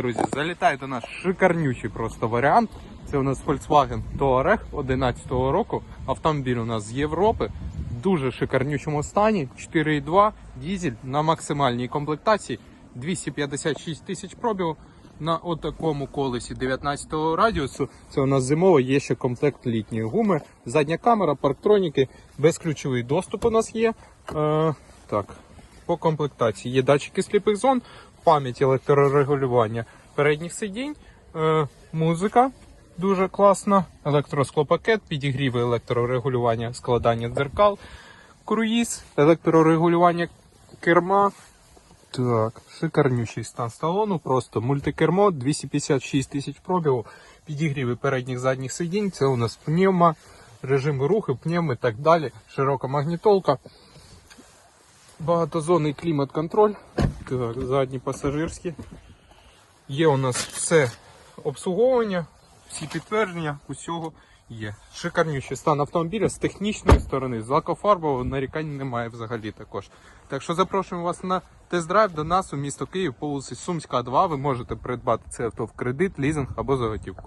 друзі, залітає до нас шикарнючий просто варіант. Це у нас Volkswagen Touareg 11 року. Автомобіль у нас з Європи. В дуже шикарнючому стані. 4,2 дізель на максимальній комплектації. 256 тисяч пробігу. На отакому колесі 19 го радіусу. Це у нас зимово, є ще комплект літньої гуми. Задня камера, парктроніки, безключовий доступ у нас є. Е, так, по комплектації є датчики сліпих зон, пам'ять електрорегулювання передніх сидінь, е, музика дуже класна, електросклопакет, підігріви електрорегулювання, складання дзеркал, круїз, електрорегулювання керма. Так, шикарнючий стан салону, просто мультикермо, 256 тисяч пробігу, підігріви передніх задніх сидінь, це у нас пневма, режими руху, пневми і так далі, широка магнітолка. Багатозонний клімат-контроль. Задні пасажирські. Є у нас все обслуговування, всі підтвердження, усього є. Шикарнючий стан автомобіля з технічної сторони, з лакофарбового нарікань немає взагалі також. Так що запрошуємо вас на тест-драйв до нас у місто Київ по вулиці Сумська, 2. Ви можете придбати це авто в кредит, лізинг або за готівку.